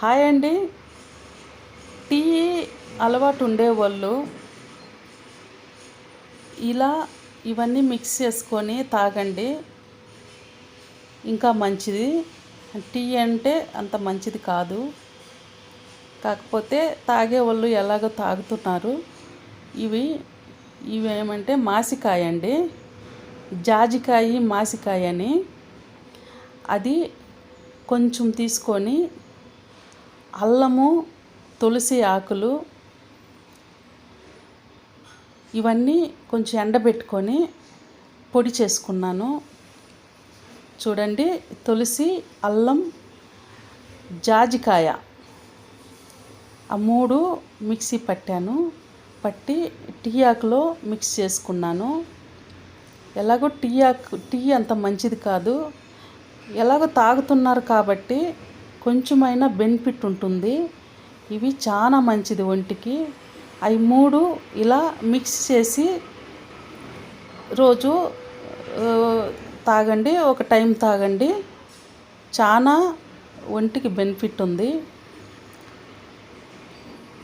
Hi అండి. Tea అలవాటు ఉండేవాళ్ళు ఇలా ఇవన్నీ మిక్స్ చేసుకొని తాగండి. ఇంకా మంచిది. టీ అంటే అంత మంచిది కాదు. కాకపోతే తాగే వాళ్ళు ఎలాగో తాగుతున్నారు. ఇవి ఇవి ఏమంటే మాసికాయ అండి. జాజికాయ మాసికాయ అని. అది కొంచెం తీసుకొని అల్లము తులసి ఆకులు ఇవన్నీ కొంచెం ఎండబెట్టుకొని పొడి చేసుకున్నాను. చూడండి తులసి అల్లం జాజికాయ ఆ మూడు మిక్సీ పట్టాను. పట్టి టీ ఆకులో మిక్స్ చేసుకున్నాను. ఎలాగో టీ ఆకు టీ అంత మంచిది కాదు. ఎలాగో తాగుతున్నారు కాబట్టి కొంచెమైనా బెనిఫిట్ ఉంటుంది. ఇవి చాలా మంచిది ఒంటికి. అవి మూడు ఇలా మిక్స్ చేసి రోజు తాగండి ఒక టైం తాగండి. చాలా ఒంటికి బెనిఫిట్ ఉంది.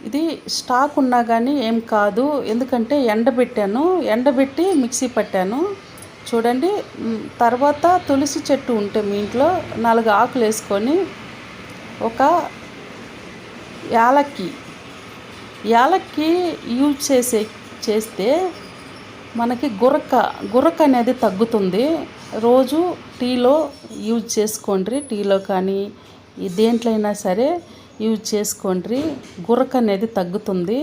ఇది స్టాక్ ఉన్నా కానీ ఏం కాదు. ఎందుకంటే ఎండబెట్టాను ఎండబెట్టి మిక్సీ పట్టాను. చూడండి తర్వాత తులసి చెట్టు ఉంటే మీ ఇంట్లో నాలుగు ఆకులు వేసుకొని ఒక యాలక్కి. యాలక్కి యూజ్ చేసే చేస్తే మనకి గురక గురక అనేది తగ్గుతుంది. రోజు టీలో యూజ్ చేసుకోండి టీలో కానీ దేంట్లో అయినా సరే యూజ్ చేసుకోండి గురక అనేది తగ్గుతుంది.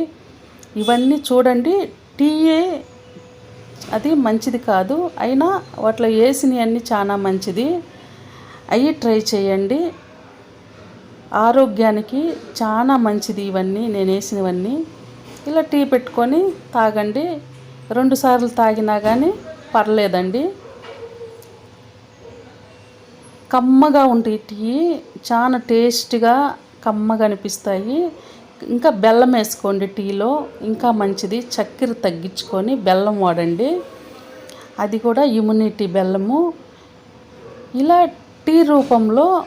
ఇవన్నీ చూడండి. టీయే అది మంచిది కాదు. అయినా వాటిలో వేసినవన్నీ చాలా మంచిది. అవి ట్రై చేయండి. ఆరోగ్యానికి చాలా మంచిది ఇవన్నీ నేను వేసినవన్నీ ఇలా టీ పెట్టుకొని తాగండి. రెండుసార్లు తాగినా కానీ పర్లేదండి. కమ్మగా ఉంటాయి టీ చాలా టేస్ట్గా కమ్మగా అనిపిస్తాయి. ఇంకా బెల్లం వేసుకోండి టీలో. ఇంకా మంచిది. చక్కెర తగ్గించుకొని బెల్లం వాడండి. అది కూడా ఇమ్యూనిటీ బెల్లము. ఇలా టీ రూపంలో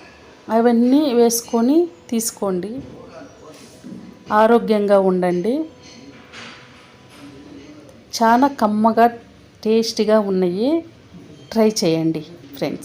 అవన్నీ వేసుకొని తీసుకోండి. ఆరోగ్యంగా ఉండండి. చాలా కమ్మగా టేస్టీగా ఉన్నాయి. ట్రై చేయండి ఫ్రెండ్స్.